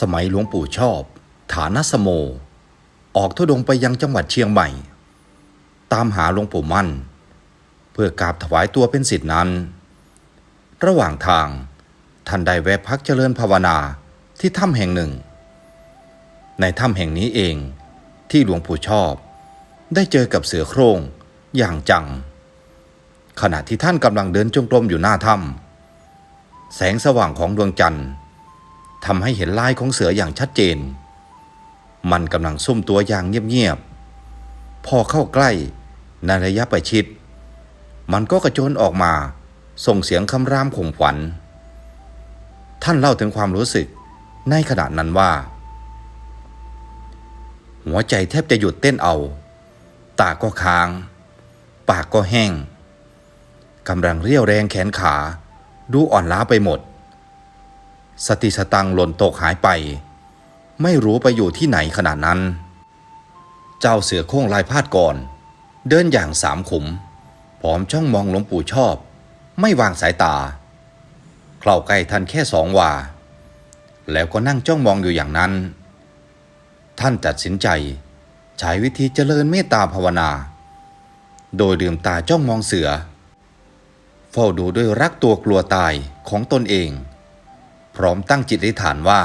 สมัยหลวงปู่ชอบ ฐานสโม ออกทุดงไปยังจังหวัดเชียงใหม่ ตามหาหลวงปู่มั่น เพื่อกราบถวายตัวเป็นสิทธินั้น ระหว่างทางท่านได้แวะพักเจริญภาวนาที่ถ้ำแห่งหนึ่ง ในถ้ำแห่งนี้เองที่หลวงปู่ชอบ ได้เจอกับเสือโคร่งอย่างจัง ขณะที่ท่านกำลังเดินจงกรมอยู่หน้าถ้ำแสงสว่างของดวงจันทร์ ทำให้เห็นลายของเสืออย่างชัดเจน มันกำลังซุ่มตัวอย่างเงียบๆ พอเข้าใกล้ในระยะประชิด มันก็กระโจนออกมา ส่งเสียงคำรามข่มขวัญ ท่านเล่าถึงความรู้สึกในขณะนั้นว่า หัวใจแทบจะหยุดเต้นเอา ตาก็ค้าง ปากก็แห้งกำลังเรียวแรงแขนขา ดูอ่อนล้าไปหมด สติสตังหล่นตกหายไป ไม่รู้ไปอยู่ที่ไหนขนาดนั้น เจ้าเสือโคร่งลายพาดก่อน เดินอย่างสามขุม ผอมช่องมองหลวงปู่ชอบ ไม่วางสายตา เข้าใกล้ท่านแค่สองวา แล้วก็นั่งจ้องมองอยู่อย่างนั้น ท่านตัดสินใจ ใช้วิธีเจริญเมตตาภาวนา โดยดื่มตาจ้องมองเสือ เฝ้าดูด้วยรักตัวกลัวตายของตนเอง พร้อมตั้งจิตอธิษฐานว่า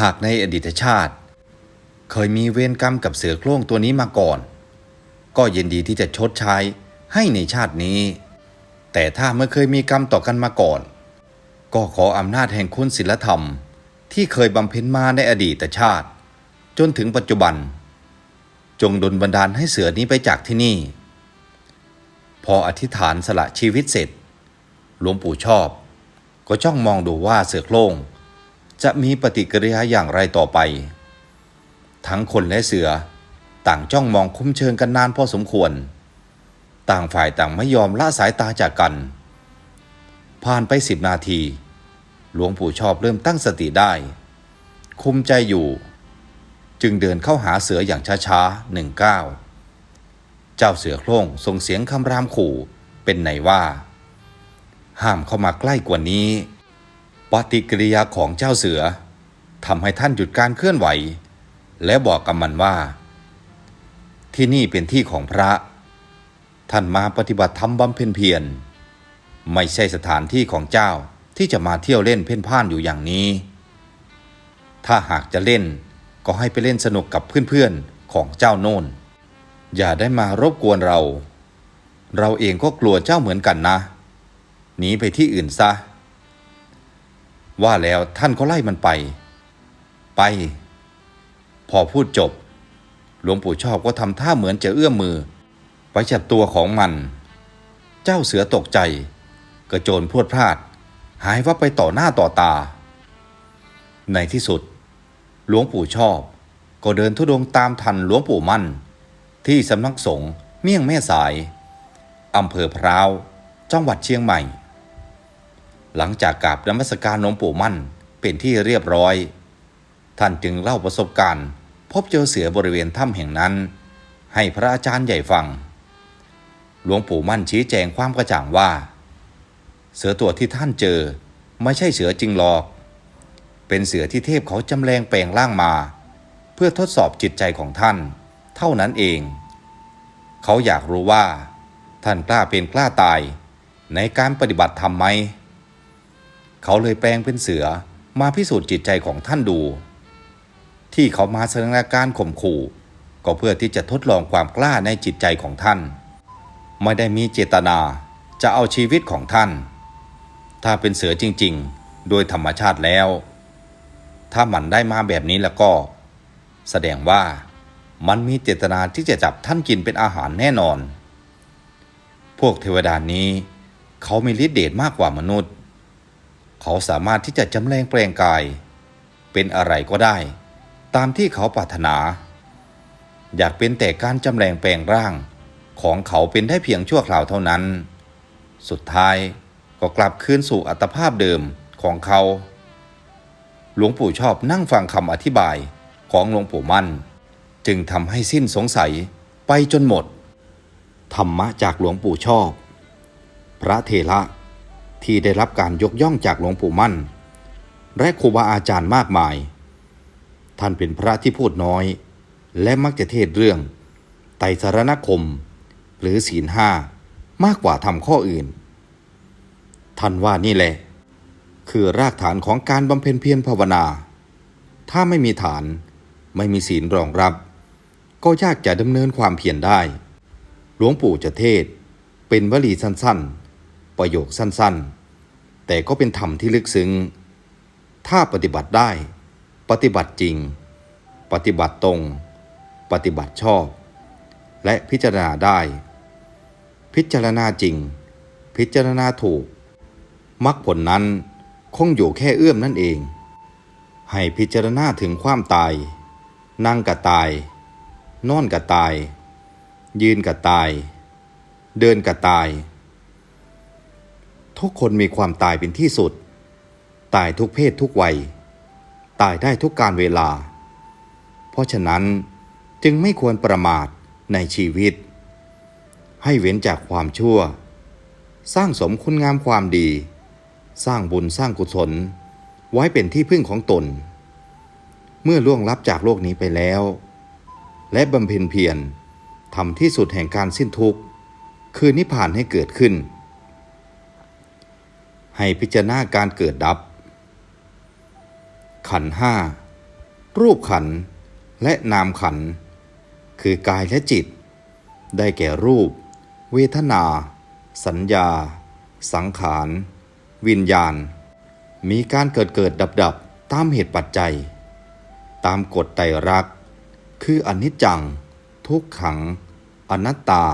หากในอดีตชาติ เคยมีเวรกรรมกับเสือโคร่งตัวนี้มาก่อน ก็ยินดีที่จะชดใช้ให้ในชาตินี้ แต่ถ้าเมื่อเคยมีกรรมต่อกันมาก่อน ก็ขออำนาจแห่งคุณศีลธรรม ที่เคยบำเพ็ญมาในอดีตชาติ จนถึงปัจจุบัน จงดลบันดาลให้เสือนี้ไปจากที่นี่ พออธิษฐานสละชีวิตเสร็จหลวงปู่ชอบ ก็จ้องมองดูว่าเสือโคร่งจะมีปฏิกิริยาอย่างไรต่อไป ทั้งคนและเสือ ต่างจ้องมองคุ้มเชิงกันนานพอสมควร ต่างฝ่ายต่างไม่ยอมละสายตาจากกัน ผ่านไปสิบนาที หลวงปู่ชอบเริ่มตั้งสติได้ คุมใจอยู่ จึงเดินเข้าหาเสืออย่างช้าๆหนึ่งก้าวเจ้าเสือโคร่งส่งเสียงคำรามขู่เป็นไหนว่า ห้ามเข้ามาใกล้กว่านี้ ปฏิกิริยาของเจ้าเสือทำให้ท่านหยุดการเคลื่อนไหว และบอกกับมันว่า ที่นี่เป็นที่ของพระ ท่านมาปฏิบัติธรรมบำเพ็ญเพียรไม่ใช่สถานที่ของเจ้าที่จะมาเที่ยวเล่นเพ่นพ่านอยู่อย่างนี้ ถ้าหากจะเล่นก็ให้ไปเล่นสนุกกับเพื่อนๆของเจ้าโน่น อย่าได้มารบกวนเรา เราเองก็กลัวเจ้าเหมือนกันนะ หนีไปที่อื่นซะ ว่าแล้วท่านก็ไล่มันไป ไป พอพูดจบ หลวงปู่ชอบก็ทำท่าเหมือนจะเอื้อมมือ ไปจับตัวของมัน เจ้าเสือตกใจ กระโจนพรวดพลาด หายวับไปต่อหน้าต่อตา ในที่สุด หลวงปู่ชอบ ก็เดินทุดงค์ตามทันหลวงปู่มั่น ที่สำนักสงฆ์เมี่ยงแม่สายอำเภอพร้าว จังหวัดเชียงใหม่ หลังจากกราบนมัสการหลวงปู่มั่นเป็นที่เรียบร้อย ท่านจึงเล่าประสบการณ์ พบเจอเสือบริเวณถ้ำแห่งนั้น ให้พระอาจารย์ใหญ่ฟัง หลวงปู่มั่นชี้แจงความกระจ่างว่า เสือตัวที่ท่านเจอไม่ใช่เสือจริงหรอก เป็นเสือที่เทพเขาจำแรงแปลงร่างมา เพื่อทดสอบจิตใจของท่าน เท่านั้นเอง เขาอยากรู้ว่า ท่านกล้าเป็นกล้าตายในการปฏิบัติธรรมไหม เขาเลยแปลงเป็นเสือมาพิสูจน์จิตใจของท่านดู ที่เขามาแสดงาการข่มขู่ ก็เพื่อที่จะทดลองความกล้าในจิตใจของท่าน ไม่ได้มีเจตนาจะเอาชีวิตของท่าน ถ้าเป็นเสือจริงๆ โดยธรรมชาติแล้ว ถ้ามันได้มาแบบนี้แล้วก็ แสดงว่ามันมีเจตนาที่จะจับท่านกินเป็นอาหารแน่นอน พวกเทวดานี้ เขามีฤทธิเดชมากกว่ามนุษย์ เขาสามารถที่จะจำแรงแปลงกาย เป็นอะไรก็ได้ ตามที่เขาปรารถนา อยากเป็นแต่การจำแรงแปลงร่าง ของเขาเป็นได้เพียงชั่วคราวเท่านั้น สุดท้ายก็กลับคืนสู่อัตภาพเดิมของเขา หลวงปู่ชอบนั่งฟังคำอธิบายของหลวงปู่มั่น จึงทำให้สิ้นสงสัยไปจนหมด ธรรมะจากหลวงปู่ชอบ พระเถระ ที่ได้รับการยกย่องจากหลวงปู่มั่น และครูบาอาจารย์มากมาย ท่านเป็นพระที่พูดน้อย และมักจะเทศเรื่อง ไตรสารณคม หรือศีลห้ามากกว่าทำข้ออื่น ท่านว่านี่แหละ คือรากฐานของการบำเพ็ญเพียรภาวนา ถ้าไม่มีฐานไม่มีศีลรองรับ ก็ยากจะดำเนินความเพียรได้ หลวงปู่จะเทศ เป็นวลีสั้นๆ ประโยคสั้นๆ แต่ก็เป็นธรรมที่ลึกซึ้ง ถ้าปฏิบัติได้ ปฏิบัติจริง ปฏิบัติตรง ปฏิบัติชอบ และพิจารณาได้ พิจารณาจริง พิจารณาถูกมรรคผลนั้นคงอยู่แค่เอื้อมนั่นเอง ให้พิจารณาถึงความตาย นั่งกับตาย นอนกับตาย ยืนกับตาย เดินกับตาย ทุกคนมีความตายเป็นที่สุด ตายทุกเพศทุกวัย ตายได้ทุกการเวลา เพราะฉะนั้นจึงไม่ควรประมาทในชีวิต ให้เว้นจากความชั่ว สร้างสมคุณงามความดี สร้างบุญสร้างกุศล ไว้เป็นที่พึ่งของตน เมื่อล่วงลับจากโลกนี้ไปแล้ว และบำเพ็ญเพียรทำที่สุดแห่งการสิ้นทุกข์ คือนิพพานให้เกิดขึ้น ให้พิจารณาการเกิดดับ ขันห้ารูปขันและนามขัน คือกายและจิต ได้แก่รูป เวทนา สัญญา สังขาร วิญญาณ มีการเกิดเกิดดับดับตามเหตุปัจจัย ตามกฎไตรลักษณ์คืออนิจจัง ทุกขัง อนัตตา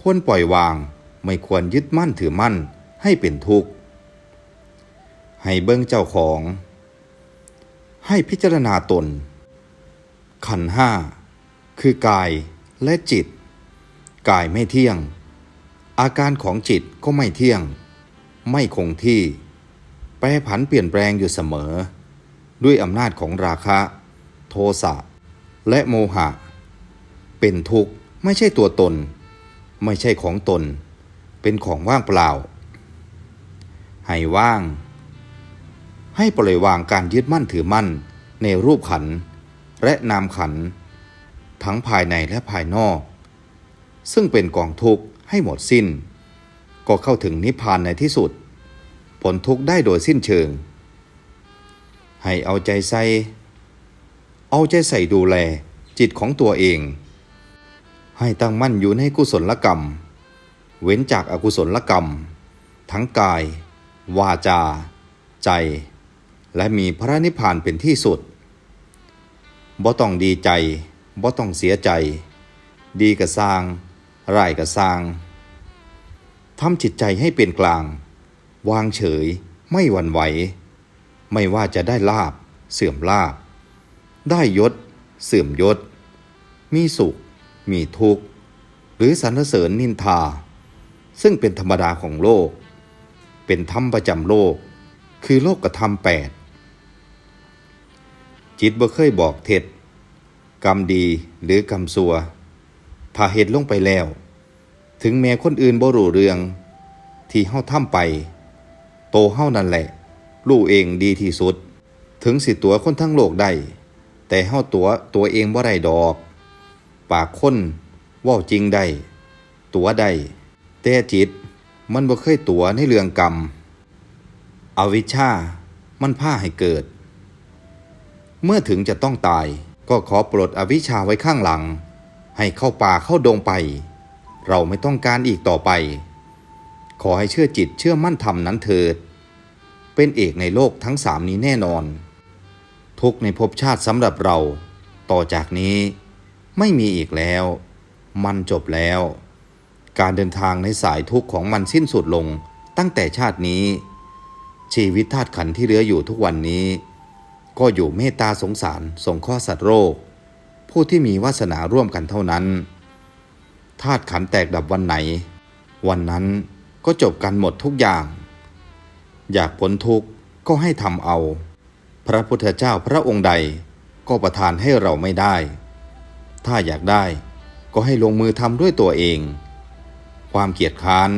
ควรปล่อยวางไม่ควรยึดมั่นถือมั่น ให้เป็นทุกข์ ให้เบิ้งเจ้าของ ให้พิจารณาตน ขันห้า คือกายและจิต กายไม่เที่ยง อาการของจิตก็ไม่เที่ยง ไม่คงที่ แปรผันเปลี่ยนแปลงอยู่เสมอ ด้วยอำนาจของราคะ โทสะ และโมหะ เป็นทุกข์ไม่ใช่ตัวตน ไม่ใช่ของตน เป็นของว่างเปล่า ให้ว่าง ให้ปล่อยวางการยึดมั่นถือมั่นในรูปขัน และนามขัน ทั้งภายในและภายนอก ซึ่งเป็นกองทุกข์ให้หมดสิ้น ก็เข้าถึงนิพพานในที่สุด ผลทุกข์ได้โดยสิ้นเชิง ให้เอาใจใส่ เอาใจใส่ดูแลจิตของตัวเอง ให้ตั้งมั่นอยู่ในกุศลกรรม เว้นจากอากุศลกรรม ทั้งกาย วาจา ใจ และมีพระนิพพานเป็นที่สุดบ่ต้องดีใจบ่ต้องเสียใจ ดีก็สร้างร้ายก็สร้างทำจิตใจให้เป็นกลาง วางเฉยไม่หวั่นไหว ไม่ว่าจะได้ลาบ เสื่อมลาบ ได้ยศ เสื่อมยศ มีสุข มีทุกข์ หรือสรรเสริญนินทา ซึ่งเป็นธรรมดาของโลก เป็นธรรมประจำโลก คือโลกกระทำแปดจิตบ่เคยบอกเท็จกรรมดีหรือกรรมสัวถ้าเหตุลงไปแล้ว ถึงแม้คนอื่นบ่รู้เรื่อง ที่เฮาทำไป โตเฮานั่นแหละรู้เองดีที่สุด ถึงสิตัวคนทั้งโลกได้ แต่เฮาตัวตัวเองบ่ได้ดอก ปากคนว้าจริงได้ ตัวได้แต่จิต มันบ่เคยตัวในเรื่องกรรม อวิชชา มันพาให้เกิด เมื่อถึงจะต้องตาย ก็ขอปลดอวิชชาไว้ข้างหลัง ให้เข้าป่าเข้าดงไป เราไม่ต้องการอีกต่อไป ขอให้เชื่อจิตเชื่อมั่นธรรมนั้นเถิด เป็นเอกในโลกทั้งสามนี้แน่นอน ทุกในภพชาติสำหรับเรา ต่อจากนี้ไม่มีอีกแล้ว มันจบแล้ว การเดินทางในสายทุกข์ของมันสิ้นสุดลงตั้งแต่ชาตินี้ ชีวิตธาตุขันที่เหลืออยู่ทุกวันนี้ ก็อยู่เมตตาสงสารสงเคราะห์สัตว์โรค ผู้ที่มีวาสนาร่วมกันเท่านั้นธาตุขันแตกดับวันไหน วันนั้นก็จบกันหมดทุกอย่าง อยากพ้นทุกข์ก็ให้ทำเอา พระพุทธเจ้าพระองค์ใดก็ประทานให้เราไม่ได้ ถ้าอยากได้ก็ให้ลงมือทำด้วยตัวเอง ความเกียจค้าน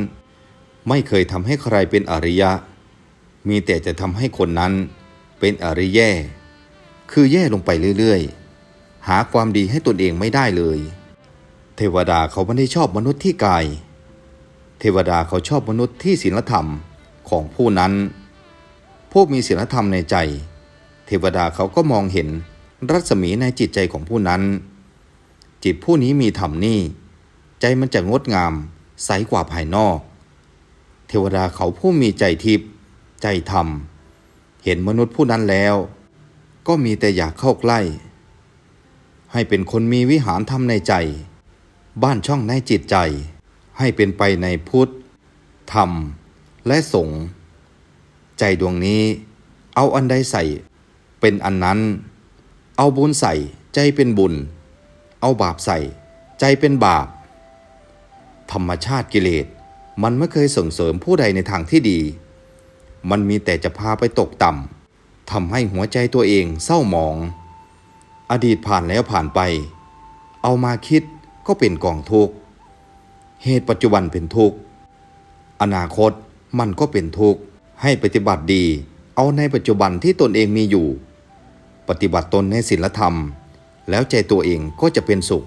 ไม่เคยทำให้ใครเป็นอริยะ มีแต่จะทำให้คนนั้นเป็นอริแย่ คือแย่ลงไปเรื่อยๆ หาความดีให้ตนเองไม่ได้เลย เทวดาเขาไม่ได้ชอบมนุษย์ที่กาย เทวดาเขาชอบมนุษย์ที่ศีลธรรมของผู้นั้นผู้มีศีลธรรมในใจ เทวดาเขาก็มองเห็นรัศมีในจิตใจของผู้นั้น จิตผู้นี้มีธรรมนี่ ใจมันจะงดงาม ใสกว่าภายนอก เทวดาเขาผู้มีใจทิพย์ใจธรรม เห็นมนุษย์ผู้นั้นแล้ว ก็มีแต่อยากเข้าใกล้ ให้เป็นคนมีวิหารธรรมในใจ บ้านช่องในจิตใจ ให้เป็นไปในพุทธ ธรรม และสงฆ์ใจดวงนี้เอาอันใดใส่ เป็นอันนั้น เอาบุญใส่ใจเป็นบุญ เอาบาปใส่ ใจเป็นบาป ธรรมชาติกิเลส มันไม่เคยส่งเสริมผู้ใดในทางที่ดี มันมีแต่จะพาไปตกต่ำทำให้หัวใจตัวเองเศร้าหมอง อดีตผ่านแล้วผ่านไป เอามาคิดก็เป็นกองทุกข์เหตุปัจจุบันเป็นทุกข์อนาคตมันก็เป็นทุกข์ให้ปฏิบัติดี เอาในปัจจุบันที่ตนเองมีอยู่ ปฏิบัติตนในศีลธรรม แล้วใจตัวเองก็จะเป็นสุข